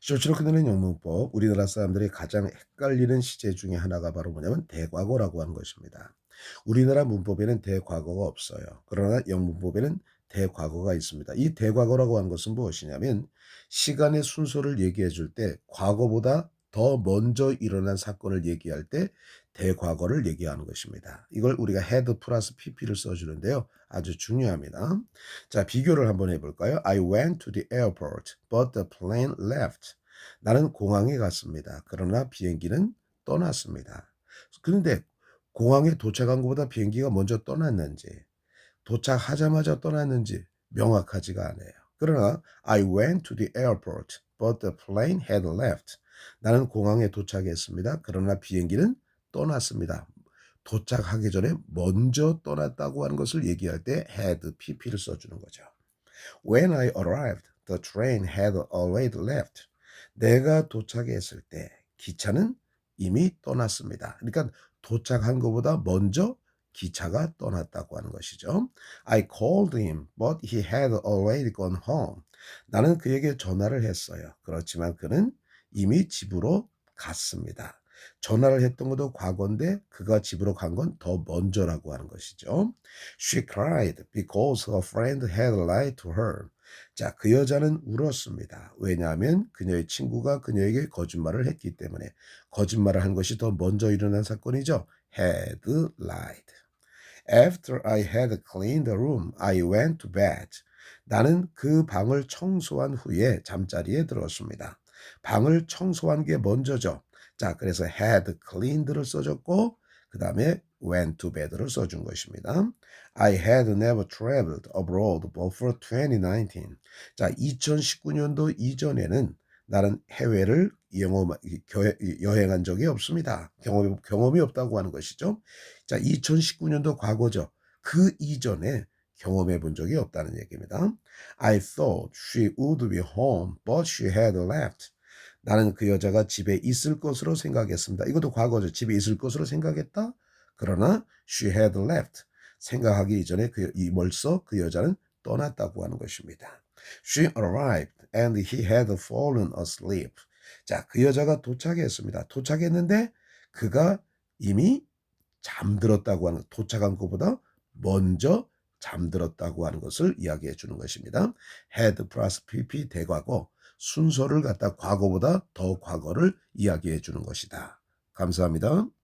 쇼츠로 끝내는 영문법, 우리나라 사람들이 가장 헷갈리는 시제 중에 하나가 바로 뭐냐면 대과거라고 하는 것입니다. 우리나라 문법에는 대과거가 없어요. 그러나 영문법에는 대과거가 있습니다. 이 대과거라고 하는 것은 무엇이냐면 시간의 순서를 얘기해 줄 때 과거보다 더 먼저 일어난 사건을 얘기할 때 대과거를 얘기하는 것입니다. 이걸 우리가 had 플러스 pp를 써주는데요. 아주 중요합니다. 자, 비교를 한번 해볼까요? I went to the airport, but the plane left. 나는 공항에 갔습니다. 그러나 비행기는 떠났습니다. 그런데 공항에 도착한 것보다 비행기가 먼저 떠났는지, 도착하자마자 떠났는지 명확하지가 않아요. 그러나 I went to the airport, but the plane had left. 나는 공항에 도착했습니다. 그러나 비행기는 떠났습니다. 도착하기 전에 먼저 떠났다고 하는 것을 얘기할 때 had pp를 써주는 거죠. When I arrived, the train had already left. 내가 도착했을 때 기차는 이미 떠났습니다. 그러니까 도착한 것보다 먼저 기차가 떠났다고 하는 것이죠. I called him, but he had already gone home. 나는 그에게 전화를 했어요. 그렇지만 그는 이미 집으로 갔습니다. 전화를 했던 것도 과거인데 그가 집으로 간 건 더 먼저라고 하는 것이죠. She cried because her friend had lied to her. 자, 그 여자는 울었습니다. 왜냐하면 그녀의 친구가 그녀에게 거짓말을 했기 때문에 거짓말을 한 것이 더 먼저 일어난 사건이죠. had lied. After I had cleaned the room, I went to bed. 나는 그 방을 청소한 후에 잠자리에 들었습니다. 방을 청소한 게 먼저죠. 자, 그래서 had cleaned를 써줬고 그 다음에 went to bed를 써준 것입니다. I had never traveled abroad before 2019. 자, 2019년도 이전에는 나는 해외를 영어, 여행한 적이 없습니다. 경험이, 경험이 없다고 하는 것이죠. 자, 2019년도 과거죠. 그 이전에 경험해 본 적이 없다는 얘기입니다. I thought she would be home, but she had left. 나는 그 여자가 집에 있을 것으로 생각했습니다. 이것도 과거죠. 집에 있을 것으로 생각했다. 그러나 she had left. 생각하기 이전에 그, 이 벌써 그 여자는 떠났다고 하는 것입니다. She arrived and he had fallen asleep. 자, 그 여자가 도착했습니다. 도착했는데 그가 이미 잠들었다고 하는 도착한 것보다 먼저 잠들었다고 하는 것을 이야기해 주는 것입니다. had 플러스 pp 대과거 순서를 갖다 과거보다 더 과거를 이야기해 주는 것이다. 감사합니다.